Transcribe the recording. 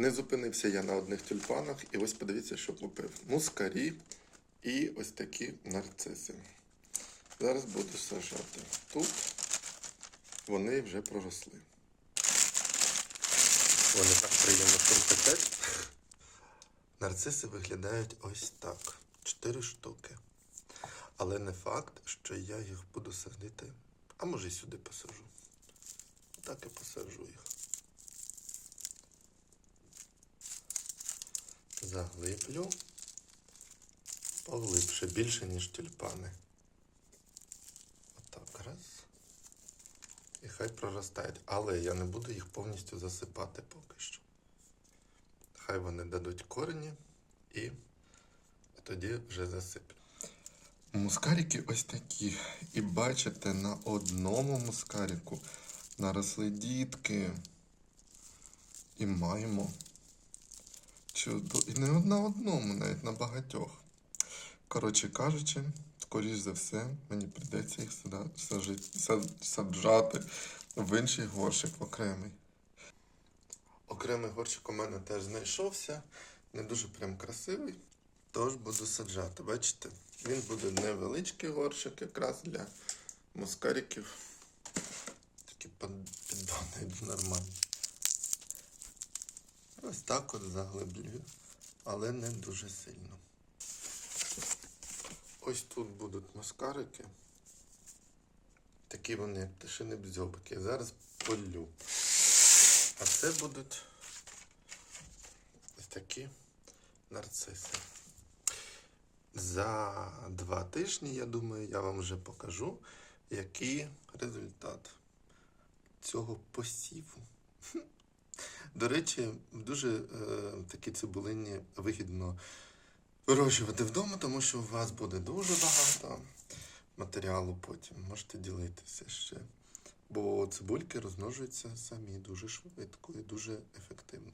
Не зупинився я на одних тюльпанах, і ось подивіться, що купив. Мускарі і ось такі нарциси. Зараз буду сажати. Тут вони вже проросли. Вони так приємно шуршать. Нарциси виглядають ось так. Чотири штуки. Але не факт, що я їх буду садити. А може й сюди посажу. Так і посаджу їх. Заглиблю поглибше, більше, ніж тюльпани. Отак раз. І хай проростають. Але я не буду їх повністю засипати поки що. Хай вони дадуть корені і тоді вже засиплю. Мускарики ось такі. І бачите, на одному мускарику наросли дітки. І маємо чудо. І не на одному, навіть на багатьох. Коротше кажучи, скоріш за все, мені прийдеться їх са- саджати в інший горщик окремий. Окремий горщик у мене теж знайшовся. Не дуже прям красивий. Тож буду саджати. Бачите? Він буде невеличкий горщик якраз для мускариків. Такі під- піддони нормальні. Ось так от заглиблюю, але не дуже сильно. Ось тут будуть маскарики. Такі вони, як пташини бзьобики. Зараз полю. А це будуть ось такі нарциси. За два тижні, я думаю, я вам вже покажу, який результат цього посіву. До речі, дуже е, такі цибулині вигідно вирощувати вдома, тому що у вас буде дуже багато матеріалу потім. Можете ділитися ще. Бо цибульки розмножуються самі дуже швидко і дуже ефективно.